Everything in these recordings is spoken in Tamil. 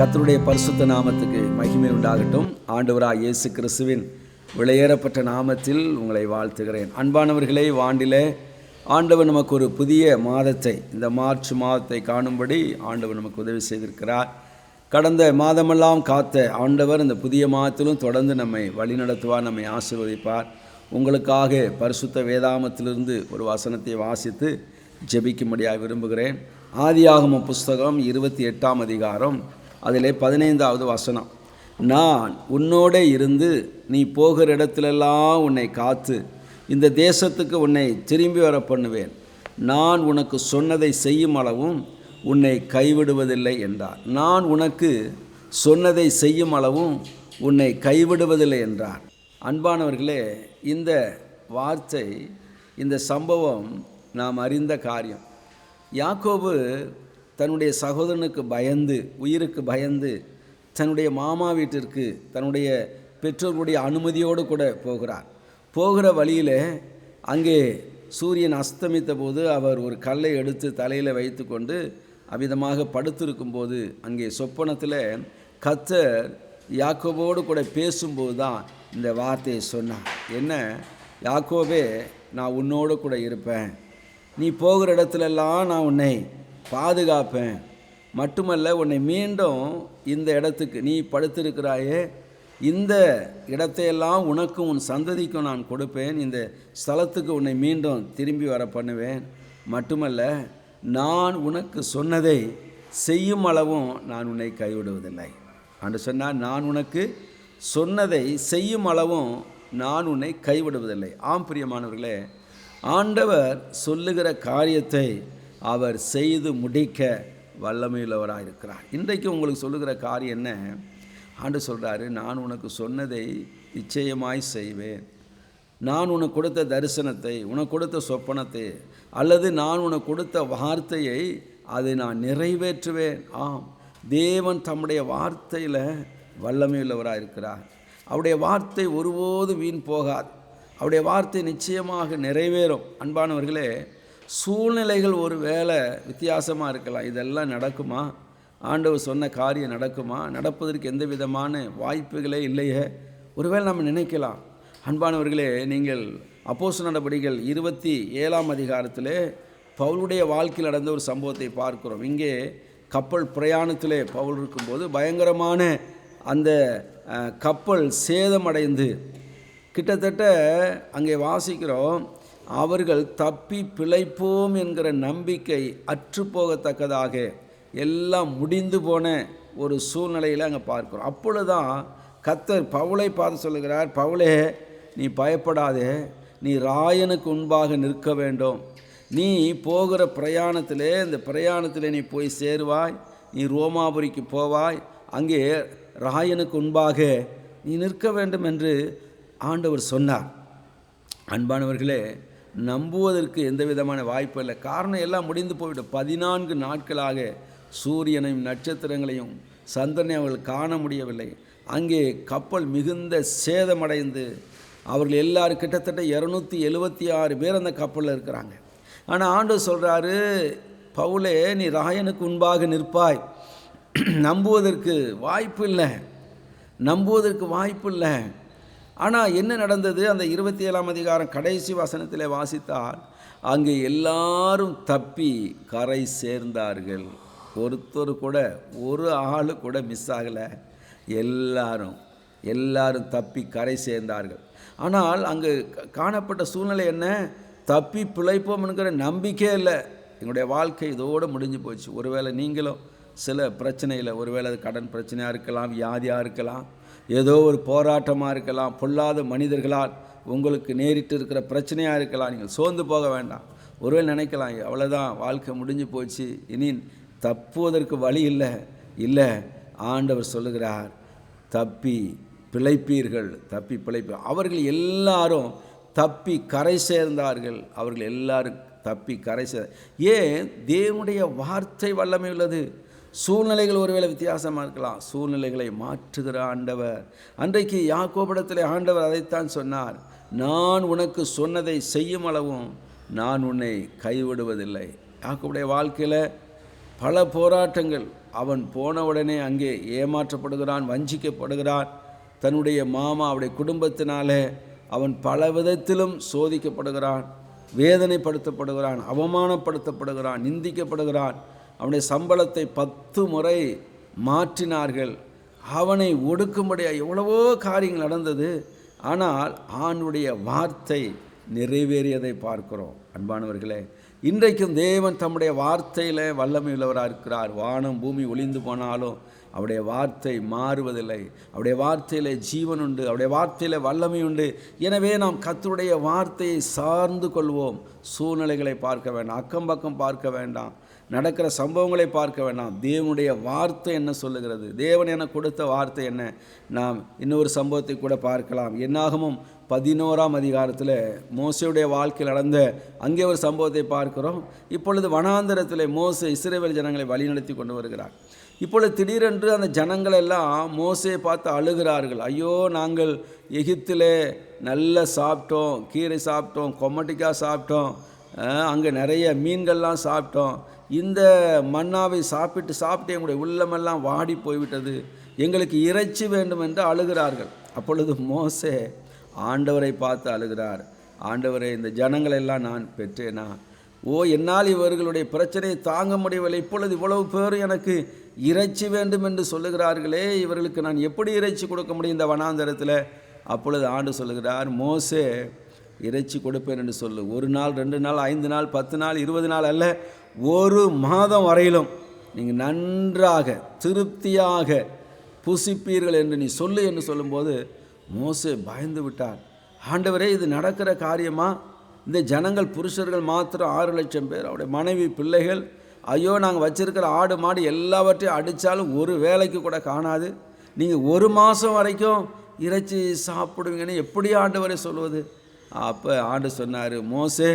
கத்தருடைய பரிசுத்த நாமத்துக்கு மகிமை உண்டாகட்டும். ஆண்டவராக இயேசு கிறிஸ்துவின் விலையேறப்பட்ட நாமத்தில் உங்களை வாழ்த்துகிறேன். அன்பானவர்களே வாண்டிலே ஆண்டவர் நமக்கு ஒரு புதிய மாதத்தை இந்த மார்ச் மாதத்தை காணும்படி ஆண்டவர் நமக்கு உதவி செய்திருக்கிறார். கடந்த மாதமெல்லாம் காத்த ஆண்டவர் இந்த புதிய மாதத்திலும் தொடர்ந்து நம்மை வழிநடத்துவார் நம்மை ஆசீர்வதிப்பார். உங்களுக்காக பரிசுத்த வேதாமத்திலிருந்து ஒரு வசனத்தை வாசித்து ஜெபிக்கும்படியாக விரும்புகிறேன். ஆதியாகம புஸ்தகம் இருபத்தி எட்டாம் அதிகாரம் அதிலே பதினைந்தாவது வசனம். நான் உன்னோட இருந்து நீ போகிற இடத்துலெல்லாம் உன்னை காத்து இந்த தேசத்துக்கு உன்னை திரும்பி வர பண்ணுவேன். நான் உனக்கு சொன்னதை செய்யும் அளவும் உன்னை கைவிடுவதில்லை என்றார். நான் உனக்கு சொன்னதை செய்யும் அளவும் உன்னை கைவிடுவதில்லை என்றார். அன்பானவர்களே இந்த வார்த்தை இந்த சம்பவம் நாம் அறிந்த காரியம். யாக்கோபு தன்னுடைய சகோதரனுக்கு பயந்து உயிருக்கு பயந்து தன்னுடைய மாமா வீட்டிற்கு தன்னுடைய பெற்றோர்களுடைய அனுமதியோடு கூட போகிறார். போகிற வழியில் அங்கே சூரியன் அஸ்தமித்த போது அவர் ஒரு கல்லை எடுத்து தலையில் வைத்துக்கொண்டு அவ்விதமாக படுத்திருக்கும்போது அங்கே சொப்பனத்தில் கத்தர் யாக்கோபோடு கூட பேசும்போது தான் இந்த வார்த்தையை சொன்னார். என்ன? யாக்கோவே நான் உன்னோடு கூட இருப்பேன். நீ போகிற இடத்துலலாம் நான் உன்னை பாதுகாப்பேன். மட்டுமல்ல உன்னை மீண்டும் இந்த இடத்துக்கு நீ படுத்திருக்கிறாயே இந்த இடத்தையெல்லாம் உனக்கும் உன் சந்ததிக்கும் நான் கொடுப்பேன். இந்த ஸ்தலத்துக்கு உன்னை மீண்டும் திரும்பி வர பண்ணுவேன். மட்டுமல்ல நான் உனக்கு சொன்னதை செய்யும் அளவும் நான் உன்னை கைவிடுவதில்லை. அன்று சொன்னால் நான் உனக்கு சொன்னதை செய்யும் அளவும் நான் உன்னை கைவிடுவதில்லை. ஆம் பிரியமானவர்களே ஆண்டவர் சொல்லுகிற காரியத்தை அவர் செய்து முடிக்க வல்லமையுள்ளவராக இருக்கிறார் இன்றைக்கு உங்களுக்கு சொல்லுகிற காரியம் என்ன? ஆண்டு சொல்கிறாரு நான் உனக்கு சொன்னதை நிச்சயமாய் செய்வேன். நான் உனக்கு கொடுத்த தரிசனத்தை உனக்கு கொடுத்த சொப்பனத்தை அல்லது நான் உனக்கு கொடுத்த வார்த்தையை அதை நான் நிறைவேற்றுவேன். ஆம் தேவன் தம்முடைய வார்த்தையில் வல்லமையுள்ளவராக இருக்கிறார் அவருடைய வார்த்தை ஒருபோதும் வீண் போகாது. அவருடைய வார்த்தை நிச்சயமாக நிறைவேறும். அன்பானவர்களே சூழ்நிலைகள் ஒரு வேளை வித்தியாசமாக இருக்கலாம். இதெல்லாம் நடக்குமா? ஆண்டவர் சொன்ன காரியம் நடக்குமா? நடப்பதற்கு எந்த விதமான வாய்ப்புகளே இல்லையே. ஒருவேளை நம்ம நினைக்கலாம். அன்பானவர்களே நீங்கள் அப்போஸ் நடபடிகள் இருபத்தி ஏழாம் அதிகாரத்தில் பவுலுடைய வாழ்க்கையில் நடந்த ஒரு சம்பவத்தை பார்க்கிறோம். இங்கே கப்பல் பிரயாணத்தில் பவுல் இருக்கும்போது பயங்கரமான அந்த கப்பல் சேதமடைந்து கிட்டத்தட்ட அங்கே வாசிக்கிறோம் அவர்கள் தப்பி பிழைப்போம் என்கிற நம்பிக்கை அற்றுப்போகத்தக்கதாக எல்லாம் முடிந்து போன ஒரு சூழ்நிலையில் அங்கே பார்க்குறோம். அப்பொழுதுதான் கத்தர் பவுளை பார்த்து சொல்லுகிறார் பவுளே நீ பயப்படாதே. நீ ராயனுக்கு முன்பாக நிற்க வேண்டும். நீ போகிற பிரயாணத்திலே இந்த பிரயாணத்தில் நீ போய் சேருவாய். நீ ரோமாபுரிக்கு போவாய். அங்கே ராயனுக்கு முன்பாக நீ நிற்க வேண்டும் என்று ஆண்டவர் சொன்னார். அன்பானவர்களே நம்புவதற்கு எந்த விதமான வாய்ப்பு இல்லை. காரணம் எல்லாம் முடிந்து போய்விடும். பதினான்கு நாட்களாக சூரியனையும் நட்சத்திரங்களையும் சந்திரனை அவர்கள் காண முடியவில்லை. அங்கே கப்பல் மிகுந்த சேதமடைந்து அவர்கள் எல்லாரும் கிட்டத்தட்ட இரநூத்தி எழுபத்தி ஆறு பேர் அந்த கப்பலில் இருக்கிறாங்க. ஆனால் ஆண்டு சொல்கிறாரு பவுலே நீ ராயனுக்கு முன்பாக நிற்பாய். நம்புவதற்கு வாய்ப்பு இல்லை. நம்புவதற்கு வாய்ப்பு இல்லை. ஆனால் என்ன நடந்தது? அந்த இருபத்தி ஏழாம் அதிகாரம் கடைசி வசனத்தில் வாசித்தால் அங்கே எல்லாரும் தப்பி கரை சேர்ந்தார்கள். ஒருத்தர் கூட ஒரு ஆள் கூட மிஸ் ஆகலை. எல்லாரும் எல்லாரும் தப்பி கரை சேர்ந்தார்கள். ஆனால் அங்கு காணப்பட்ட சூழ்நிலை என்ன? தப்பி பிழைப்போம் என்கிற நம்பிக்கையே இல்லை. எங்களுடைய வாழ்க்கை இதோடு முடிஞ்சு போச்சு. ஒருவேளை நீங்களும் சில பிரச்சனையில் ஒருவேளை அது கடன் பிரச்சனையாக இருக்கலாம் வியாதியாக இருக்கலாம் ஏதோ ஒரு போராட்டமாக இருக்கலாம் பொல்லாத மனிதர்களால் உங்களுக்கு நேரிட்டு இருக்கிற பிரச்சனையாக இருக்கலாம் நீங்கள் சோர்ந்து போக வேண்டாம். ஒருவேளை நினைக்கலாம் அவ்வளோதான் வாழ்க்கை முடிஞ்சு போச்சு இனி தப்புவதற்கு வழி இல்லை. இல்லை ஆண்டவர் சொல்லுகிறார் தப்பி பிழைப்பீர்கள் தப்பி பிழைப்பு அவர்கள் எல்லாரும் தப்பி கரை சேர்ந்தார்கள் அவர்கள் எல்லாரும் தப்பி கரை சேர் ஏன்? தேவனுடைய வார்த்தை வல்லமை உள்ளது. சூழ்நிலைகள் ஒருவேளை வித்தியாசமாக இருக்கலாம். சூழ்நிலைகளை மாற்றுகிற ஆண்டவர். அன்றைக்கு யாக்கோபிடத்தில் ஆண்டவர் அதைத்தான் சொன்னார். நான் உனக்கு சொன்னதை செய்யும் அளவும் நான் உன்னை கைவிடுவதில்லை. யாக்கோபுடைய வாழ்க்கையில் பல போராட்டங்கள். அவன் போன உடனே அங்கே ஏமாற்றப்படுகிறான் வஞ்சிக்கப்படுகிறான். தன்னுடைய மாமா அவருடைய குடும்பத்தினாலே அவன் பல விதத்திலும் சோதிக்கப்படுகிறான் வேதனைப்படுத்தப்படுகிறான் அவமானப்படுத்தப்படுகிறான் நிந்திக்கப்படுகிறான். அவனுடைய சம்பளத்தை பத்து முறை மாற்றினார்கள். அவனை ஒடுக்கும்படியாக எவ்வளவோ காரியங்கள் நடந்தது. ஆனால் ஆணுடைய வார்த்தை நிறைவேறியதை பார்க்கிறோம். அன்பானவர்களே இன்றைக்கும் தேவன் தம்முடைய வார்த்தையில் வல்லமை உள்ளவராக இருக்கிறார். வானம் பூமி ஒளிந்து போனாலும் அவருடைய வார்த்தை மாறுவதில்லை. அவருடைய வார்த்தையில் ஜீவன் உண்டு அவருடைய வார்த்தையில் வல்லமை உண்டு. எனவே நாம் கத்தருடைய வார்த்தையை சார்ந்து கொள்வோம். சூழ்நிலைகளை பார்க்க வேண்டாம் அக்கம் பக்கம் பார்க்க வேண்டாம். நடக்கிற சம்பவங்களை பார்க்க வேண்டாம் தேவனுடைய வார்த்தை என்ன சொல்லுகிறது? தேவன் என கொடுத்த வார்த்தை என்ன? நாம் இன்னொரு சம்பவத்தை கூட பார்க்கலாம். என்னாகமும் பதினோராம் அதிகாரத்தில் மோசையுடைய வாழ்க்கையில் நடந்த அங்கே ஒரு சம்பவத்தை பார்க்கிறோம். இப்பொழுது வனாந்தரத்தில் மோசை இஸ்ரேவேல் ஜனங்களை வழிநடத்தி கொண்டு வருகிறார். இப்பொழுது திடீரென்று அந்த ஜனங்கள் எல்லாம் மோசையை பார்த்து அழுகிறார்கள். ஐயோ நாங்கள் எகிப்திலே நல்ல சாப்பிட்டோம் கீரை சாப்பிட்டோம் கொமட்டிக்காய் சாப்பிட்டோம் அங்கே நிறைய மீன்கள்லாம் சாப்பிட்டோம். இந்த மன்னாவை சாப்பிட்டு சாப்பிட்டு எங்களுடைய உள்ளமெல்லாம் வாடி போய்விட்டது. எங்களுக்கு இறைச்சி வேண்டும் என்று அழுகிறார்கள். அப்பொழுது மோசே ஆண்டவரை பார்த்து அழுகிறார். ஆண்டவரை இந்த ஜனங்களெல்லாம் நான் பெற்றேனா? ஓ என்னால் இவர்களுடைய பிரச்சனையை தாங்க முடியவில்லை. இப்பொழுது இவ்வளவு பேர் எனக்கு இறைச்சி வேண்டும் என்று சொல்லுகிறார்களே. இவர்களுக்கு நான் எப்படி இறைச்சி கொடுக்க முடியும் இந்த வனாந்தரத்தில்? அப்பொழுது ஆண்டு சொல்லுகிறார் மோசே இறைச்சி கொடுப்பேன் என்று சொல்லு. ஒரு நாள் ரெண்டு நாள் ஐந்து நாள் பத்து நாள் இருபது நாள் அல்ல. ஒரு மாதம் வரையிலும் நீங்கள் நன்றாக திருப்தியாக புசிப்பீர்கள் என்று நீ சொல்லு என்று சொல்லும்போது மோசே பயந்து விட்டார். ஆண்டவரே இது நடக்கிற காரியமா? இந்த ஜனங்கள் புருஷர்கள் மாத்திரம் ஆறு லட்சம் பேர் அவருடைய மனைவி பிள்ளைகள் ஐயோ நாங்கள் வச்சிருக்கிற ஆடு மாடு எல்லாவற்றையும் அடித்தாலும் ஒரு வேலைக்கு கூட காணாது. நீங்கள் ஒரு மாதம் வரைக்கும் இறைச்சி சாப்பிடுவீங்கன்னு எப்படி ஆண்டவரை சொல்வது அப்போ ஆண்டு சொன்னார் மோசே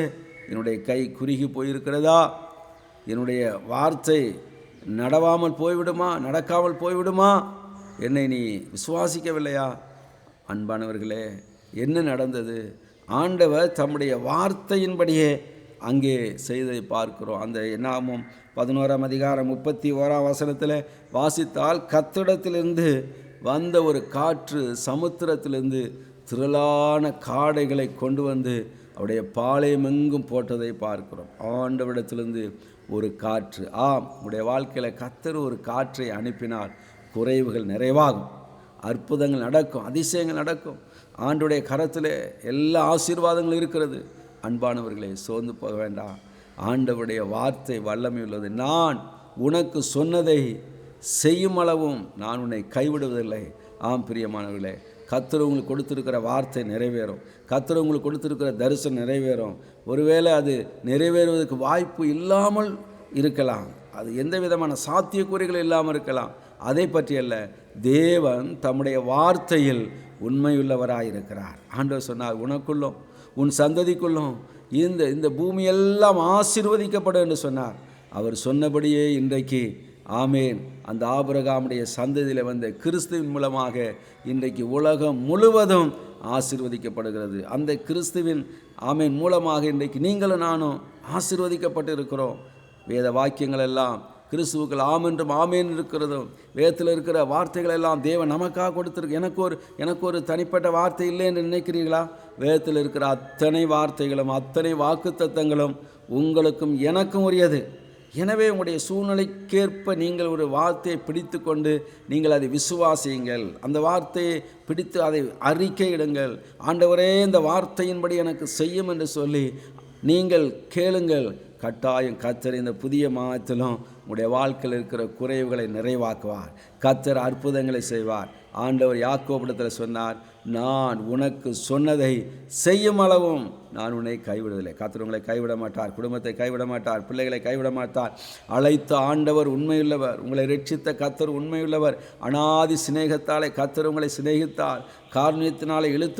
என்னுடைய கை குறுகி போயிருக்கிறதா? என்னுடைய வார்த்தை நடவாமல் போய்விடுமா நடக்காமல் போய்விடுமா? என்னை நீ விசுவாசிக்கவில்லையா? அன்பானவர்களே என்ன நடந்தது? ஆண்டவர் தம்முடைய வார்த்தையின்படியே அங்கே செய்ததை பார்க்கிறோம். அந்த என்னாமும் பதினோராம் அதிகாரம் முப்பத்தி ஓராம் வசனத்தில் வாசித்தால் கத்திடத்திலிருந்து வந்த ஒரு காற்று சமுத்திரத்திலிருந்து திரளான காடைகளை கொண்டு வந்து அவருடைய பாளையமெங்கும் போட்டதை பார்க்கிறோம். ஆண்டவிடத்திலிருந்து ஒரு காற்று. ஆம் உடைய வாழ்க்கையில் கத்தர் ஒரு காற்றை அனுப்பினால் குறைவுகள் நிறைவாகும். அற்புதங்கள் நடக்கும் அதிசயங்கள் நடக்கும். ஆண்டுடைய கரத்தில் எல்லா ஆசீர்வாதங்களும் இருக்கிறது. அன்பானவர்களை சோர்ந்து போக வேண்டாம். ஆண்டவருடைய வார்த்தை வல்லமை உள்ளது. நான் உனக்கு சொன்னதை செய்யும் அளவும் நான் உன்னை கைவிடுவதில்லை. ஆம் பிரியமானவர்களே கத்தர் உங்களுக்கு கொடுத்துருக்கிற வார்த்தை நிறைவேறும். கத்தர் உங்களுக்கு கொடுத்துருக்கிற தரிசனம் நிறைவேறும். ஒருவேளை அது நிறைவேறுவதற்கு வாய்ப்பு இல்லாமல் இருக்கலாம். அது எந்த விதமான சாத்தியக்கூறுகள் இல்லாமல் இருக்கலாம். அதை பற்றியல்ல தேவன் தம்முடைய வார்த்தையில் உண்மையுள்ளவராயிருக்கிறார். ஆண்டவர் சொன்னார் உனக்குள்ளும் உன் சந்ததிக்குள்ளும் இந்த இந்த பூமியெல்லாம் ஆசிர்வதிக்கப்படும் என்று சொன்னார். அவர் சொன்னபடியே இன்றைக்கு ஆமேன். அந்த ஆபரகாமுடைய சந்ததியில் வந்த கிறிஸ்துவின் மூலமாக இன்றைக்கு உலகம் முழுவதும் ஆசிர்வதிக்கப்படுகிறது. அந்த கிறிஸ்துவின் ஆமேன் மூலமாக இன்றைக்கு நீங்களும் நானும் ஆசிர்வதிக்கப்பட்டு இருக்கிறோம் வேத வாக்கியங்கள் எல்லாம் கிறிஸ்துவுக்கள் ஆமென்றும் ஆமேன் இருக்கிறதும் வேதத்தில் இருக்கிற வார்த்தைகள் எல்லாம் தேவன் நமக்காக கொடுத்துருக்கு எனக்கு ஒரு எனக்கு ஒரு தனிப்பட்ட வார்த்தை இல்லை என்று நினைக்கிறீர்களா? வேதத்தில் இருக்கிற அத்தனை வார்த்தைகளும் அத்தனை வாக்குத்தத்தங்களும் உங்களுக்கும் எனக்கும் உரியது. எனவே உங்களுடைய சூழ்நிலைக்கேற்ப நீங்கள் ஒரு வார்த்தையை பிடித்து கொண்டு நீங்கள் அதை விசுவாசியுங்கள். அந்த வார்த்தையை பிடித்து அதை அறிக்கையிடுங்கள் ஆண்டவரே இந்த வார்த்தையின்படி எனக்கு செய்யும் என்று சொல்லி நீங்கள் கேளுங்கள். கட்டாயம் கத்தர் இந்த புதிய மாதத்திலும் உங்களுடைய வாழ்க்கையில் இருக்கிற குறைவுகளை நிறைவாக்குவார். கத்தர் அற்புதங்களை செய்வார். ஆண்டவர் யாக்கோபிடத்தில் சொன்னார் நான் உனக்கு சொன்னதை செய்யும் அளவும் நான் உன்னை கைவிடுவதில்லை கத்தர் உங்களை கைவிட மாட்டார் குடும்பத்தை கைவிட மாட்டார் பிள்ளைகளை கைவிட மாட்டார். அழைத்த ஆண்டவர் உண்மையுள்ளவர் உங்களை ரட்சித்த கத்தர் உண்மையுள்ளவர். அனாதி சிநேகத்தாலே கத்தர் உங்களை சிநேகித்தார். காரணியத்தினாலே இழுத்து